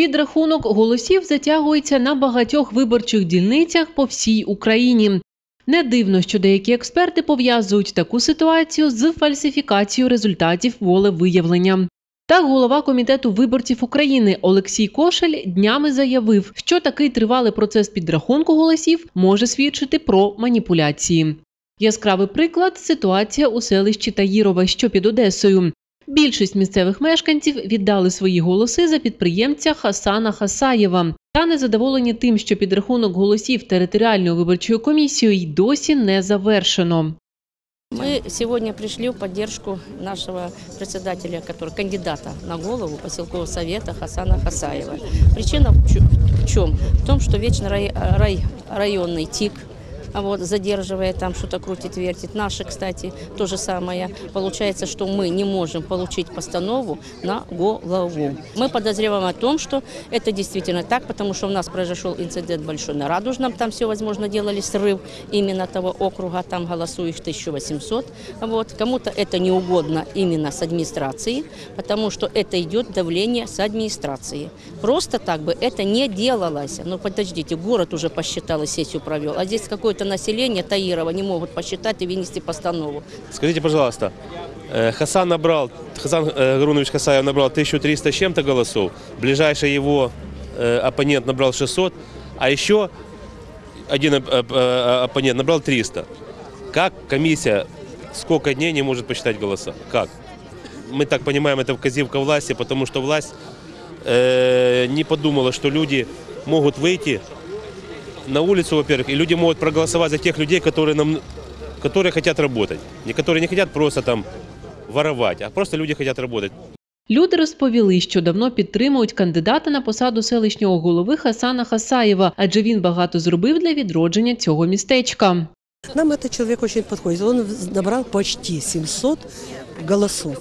Підрахунок голосів затягується на багатьох виборчих дільницях по всій Україні. Не дивно, що деякі експерти пов'язують таку ситуацію з фальсифікацією результатів волевиявлення. Так, голова комітету виборців України Олексій Кошель днями заявив, що такий тривалий процес підрахунку голосів може свідчити про маніпуляції. Яскравий приклад ситуація у селищі Таїрове, що під Одесою. Більшість місцевих мешканців віддали свої голоси за підприємця Хасана Хасаєва та незадоволені тим, що підрахунок голосів територіальною виборчою комісією й досі не завершено. Мы сегодня пришли в поддержку нашего председателя, который кандидата на голову поселкового совета Хасана Хасаева. Причина в чё- в чем? В том, что вечно рай- рай- районный ТИК а Вот, задерживая там что-то крутит, вертит. Наши, кстати, то же самое. Получается, что мы не можем получить постанову на голову. Мы подозреваем о том, что это действительно так, потому что у нас произошел инцидент большой на Радужном, там все, возможно, делали срыв именно того округа, там голосующих 1800. Вот. Кому-то это не угодно именно с администрации, потому что это идет давление с администрации. Просто так бы это не делалось. Но подождите, город уже посчитал и сессию провел, а здесь какое-то население Таирова не могут посчитать и вынести постанову. Скажите, пожалуйста, э, Хасан набрал, Хасан э, Гарунович Хасаев набрал 1300 с чем-то голосов, ближайший его э, оппонент набрал 600, а еще один оп- оп- оппонент набрал 300. Как комиссия сколько дней не может посчитать голоса? Как? Мы так понимаем, это вказивка власти, потому что власть э, не подумала, что люди могут выйти на улицу, во-первых, и люди могут проголосовать за тех людей, которые нам, которые хотят работать. Не которые не хотят просто там воровать, а просто люди хотят работать. Люди розповіли, що давно підтримують кандидата на посаду селищного голови Хасана Хасаєва, адже він багато зробив для відродження цього містечка. Нам этот человек очень подходит. Он набрал почти 700 голосов.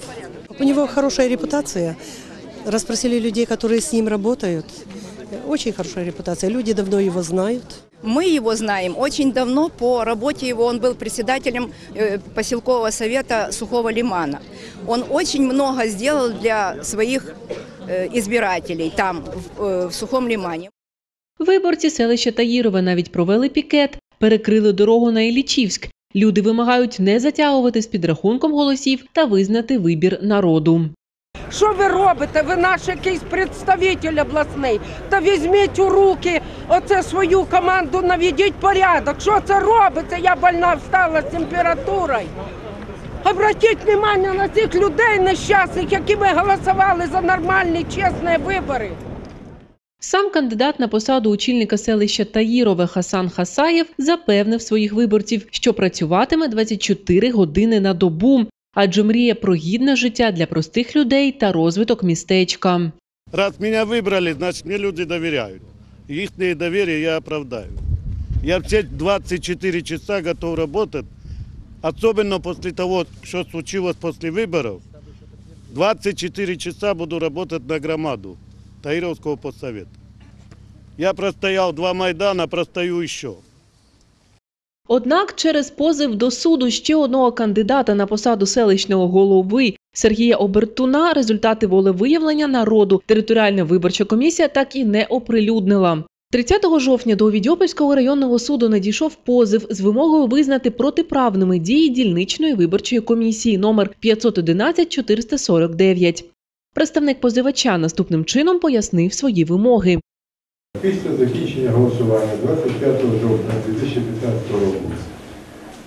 У него хорошая репутация. Расспросили людей, которые с ним работают. Очень хорошая репутация. Люди давно его знают. Мы его знаем очень давно по работе его. Он был председателем э, поселкового совета Сухого Лимана. Он очень много сделал для своих э, избирателей там, в, э, в Сухом Лимане. Виборці селища Таїрове навіть провели пікет, перекрили дорогу на Іллічівськ. Люди вимагають не затягувати з підрахунком голосів та визнати вибір народу. Що ви робите? Ви наш якийсь представитель обласний. Та візьміть у руки оце свою команду, наведіть порядок. Що це робиться? Я больна встала з температурою. Обратіть увагу на цих людей нещасних, які ми голосували за нормальні, чесні вибори. Сам кандидат на посаду очільника селища Таїрове Хасан Хасаєв запевнив своїх виборців, що працюватиме 24 години на добу, адже мріє про гідне життя для простих людей та розвиток містечка. Раз меня выбрали, значит мне люди доверяют. Их доверие я оправдаю. Я все 24 часа готов работать, особенно после того, что случилось после выборов. 24 часа буду работать на громаду Таировского постсовета. Я простоял два Майдана, простою еще. Однак через позив до суду ще одного кандидата на посаду селищного голови Сергія Обертуна результати волевиявлення народу територіальна виборча комісія так і не оприлюднила. 30 жовтня до Відьопольського районного суду надійшов позив з вимогою визнати протиправними дії дільничної виборчої комісії номер 511 449. Представник позивача наступним чином пояснив свої вимоги. Після закінчення голосування 25 жовтня 2015 року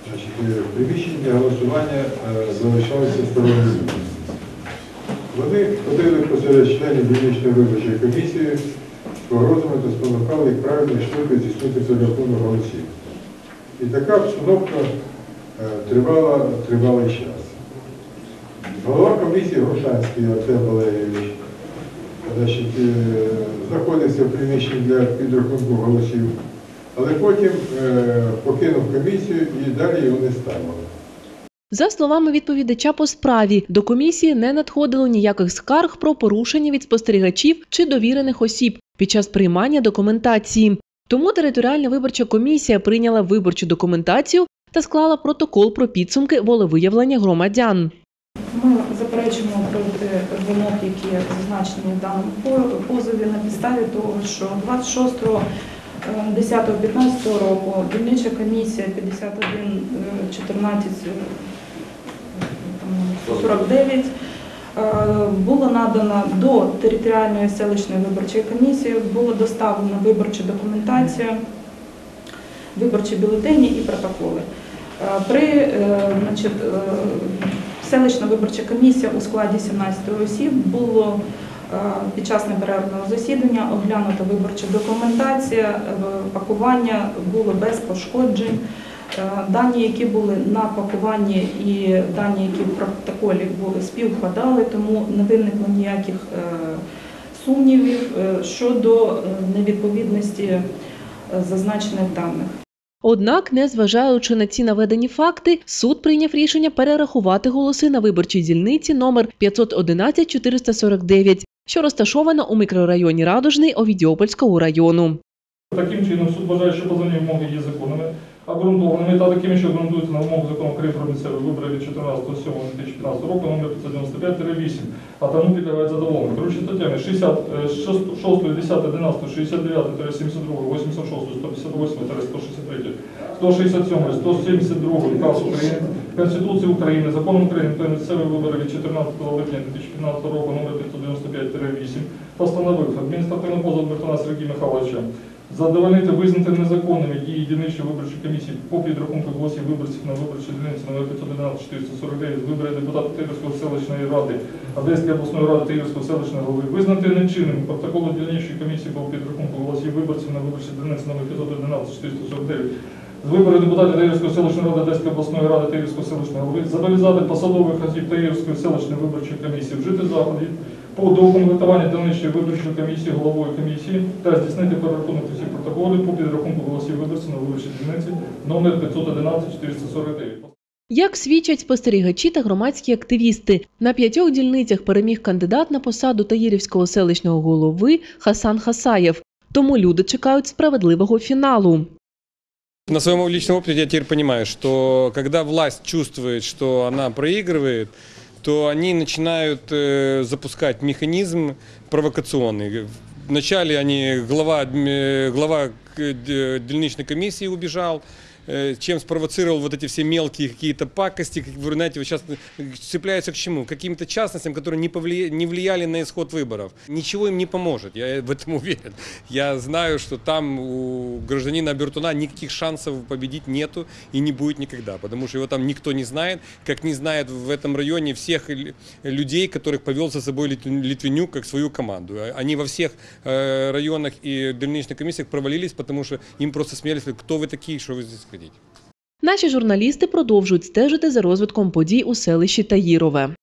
значить, е, в приміщенні для голосування е, залишалися сторонні. Вони ходили посеред членів дільничної виборчої комісії погрозами та спонукали їх правильно швидко здійснити зарахунок голосів. І така обстановка е, тривала тривалий час. Голова комісії Грушанський Артем Валерійович значить, е, знаходився в приміщенні для підрахунку голосів, але потім е, покинув комісію і далі його не ставили. За словами відповідача по справі, до комісії не надходило ніяких скарг про порушення від спостерігачів чи довірених осіб під час приймання документації. Тому територіальна виборча комісія прийняла виборчу документацію та склала протокол про підсумки волевиявлення громадян. Ми заперечуємо проти вимог, які зазначені в даному позові на підставі того, що 26.10.15 року дільнича комісія 51 14 49 е, було надано до територіальної селищної виборчої комісії, було доставлено виборча документація, виборчі бюлетені і протоколи. Е, При е, значить, е, селищна виборча комісія у складі 17 осіб було е, під час неперервного засідання оглянута виборча документація, е, пакування було без пошкоджень. Е, Дані, які були на пакуванні і дані, які в протоколі були, співпадали, тому не виникло ніяких сумнівів щодо невідповідності зазначених даних. Однак, незважаючи на ці наведені факти, суд прийняв рішення перерахувати голоси на виборчій дільниці номер 511 449, що розташована у мікрорайоні Радужний Овідіопольського району. Таким чином, суд вважає, що позовні вимоги є законними, обґрунтованими та такими, що ґрунтуються на вимогу закону України про місцеві вибори від 14.07.2015 року номер 595-8, а тому підлягають задоволення. Керуючи статтями 66, 10, 11, 69, 72, 86, 158, 163, 167, 172 КАС України, Конституції України, Законом України про місцеві вибори від 14 липня 2015 року номер 595-8 постановив адміністративний позов Бертона Сергія Михайловича задовольнити визнати незаконними дії дільничої виборчої комісії по підрахунку голосів виборців на виборчій дільниці номер 511 449 з виборів депутата Тирівської селищної ради Одеської обласної ради Тирівської селищної голови. Визнати нечинним протоколу дільничої комісії по підрахунку голосів виборців на виборчій дільниці номер 511 449 з виборів депутатів Таїрської селищної ради Одеської обласної ради Таїрської селищної голови. Зобов'язати посадових осіб Таїрської селищної виборчої комісії вжити заходів по доукомплектуванню дільничної виборчої комісії головою комісії та здійснити перерахунок усіх протоколів по підрахунку голосів виборців на виборчій дільниці номер 511 449. Як свідчать спостерігачі та громадські активісти, на п'ятьох дільницях переміг кандидат на посаду Таїрівського селищного голови Хасан Хасаєв. Тому люди чекають справедливого фіналу. На своем личном опыте я теперь понимаю, что когда власть чувствует, что она проигрывает, то они начинают э, запускать механизм провокационный. Вначале они, глава, адми- глава к- д- дельничной комиссии убежал, э, чем спровоцировал вот эти все мелкие какие-то пакости, как вы знаете, вот сейчас цепляются к чему? К каким-то частностям, которые не, повли... не влияли на исход выборов. Ничего им не поможет, я в этом уверен. Я знаю, что там у гражданина Бертуна никаких шансов победить нету и не будет никогда, потому что его там никто не знает, как не знает в этом районе всех людей, которых повел за собой Лит- Литвинюк как свою команду. А- Они во всех э, районах и дільничных комиссиях провалились, потому что им просто смеялись, кто вы такие, что вы здесь Наші журналісти продовжують стежити за розвитком подій у селищі Таїрове.